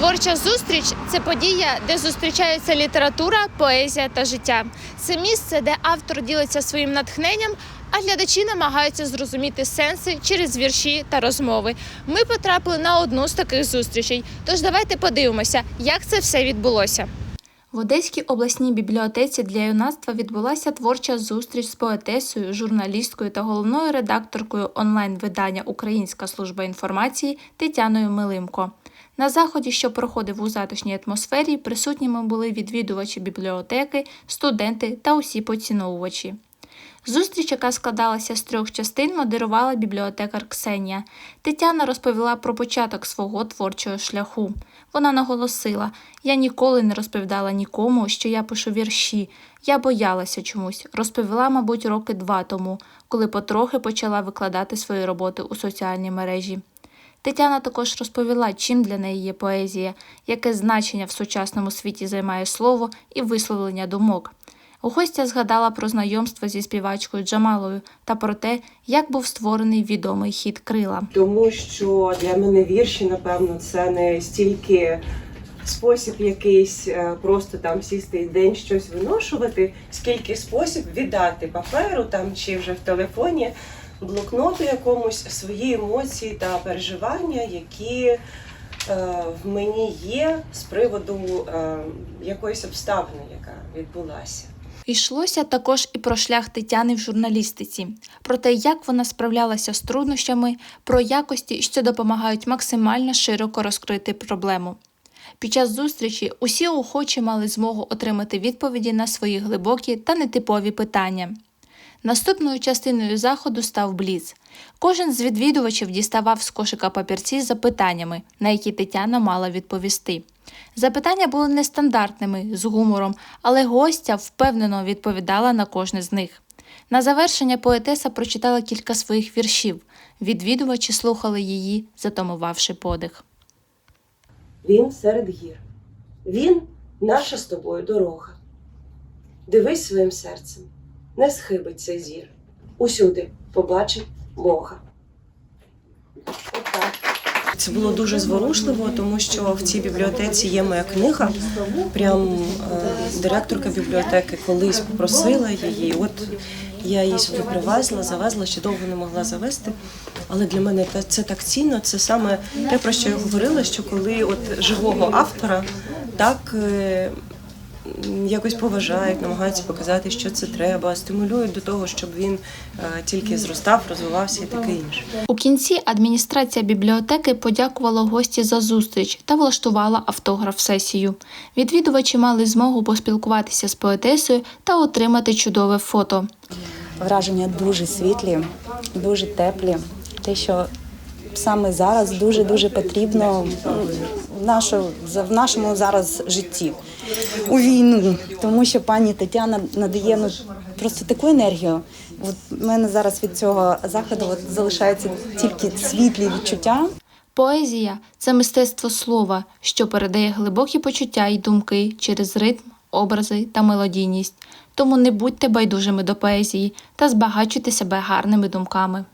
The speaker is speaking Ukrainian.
Творча зустріч це подія, де зустрічаються література, поезія та життя. Це місце, де автор ділиться своїм натхненням, а глядачі намагаються зрозуміти сенси через вірші та розмови. Ми потрапили на одну з таких зустрічей. Тож давайте подивимося, як це все відбулося. В Одеській обласній бібліотеці для юнацтва відбулася творча зустріч з поетесою, журналісткою та головною редакторкою онлайн-видання Українська служба інформації Тетяною Милимко. На заході, що проходив у затишній атмосфері, присутніми були відвідувачі бібліотеки, студенти та усі поціновувачі. Зустріч, яка складалася з трьох частин, модерувала бібліотекар Ксенія. Тетяна розповіла про початок свого творчого шляху. Вона наголосила: я ніколи не розповідала нікому, що я пишу вірші. Я боялася чомусь. Розповіла, мабуть, роки два тому, коли потрохи почала викладати свої роботи у соціальній мережі. Тетяна також розповіла, чим для неї є поезія, яке значення в сучасному світі займає слово і висловлення думок. Гостя згадала про знайомство зі співачкою Джамалою та про те, як був створений відомий хіт Крила. тому що для мене вірші, напевно, це не стільки спосіб якийсь е, просто там сісти і день щось виношувати, скільки спосіб віддати паперу там чи вже в телефоні блокноту якомусь свої емоції та переживання, які е, в мені є з приводу е, якоїсь обставини, яка відбулася. Йшлося також і про шлях Тетяни в журналістиці, про те, як вона справлялася з труднощами, про якості, що допомагають максимально широко розкрити проблему. Під час зустрічі усі охочі мали змогу отримати відповіді на свої глибокі та нетипові питання. Наступною частиною заходу став бліц. Кожен з відвідувачів діставав з кошика папірці з запитаннями, на які Тетяна мала відповісти. Запитання були нестандартними, з гумором, але гостя впевнено відповідала на кожне з них. На завершення поетеса прочитала кілька своїх віршів. Відвідувачі слухали її, затамувавши подих. Він серед гір. Він наша з тобою дорога. Дивись своїм серцем, не схибить цей зір. Усюди побачить Бога. Це було дуже зворушливо, тому що в цій бібліотеці є моя книга. Прям е, директорка бібліотеки колись попросила її. От я її сюди привезла, завезла, ще довго не могла завести. Але для мене це- це так цінно. Це саме те, про що я говорила, що коли от живого автора так. Якось поважають, намагаються показати, що це треба, стимулюють до того, щоб він е, тільки зростав, розвивався і таке інше. У кінці адміністрація бібліотеки подякувала гості за зустріч та влаштувала автограф-сесію. Відвідувачі мали змогу поспілкуватися з поетесою та отримати чудове фото. Враження дуже світлі, дуже теплі. Те, що саме зараз дуже дуже потрібно в в нашому зараз житті у війну, тому що пані Тетяна надає ну просто таку енергію. От мене зараз від цього заходу от залишаються тільки світлі відчуття. Поезія це мистецтво слова, що передає глибокі почуття і думки через ритм, образи та мелодійність. Тому не будьте байдужими до поезії та збагачуйте себе гарними думками.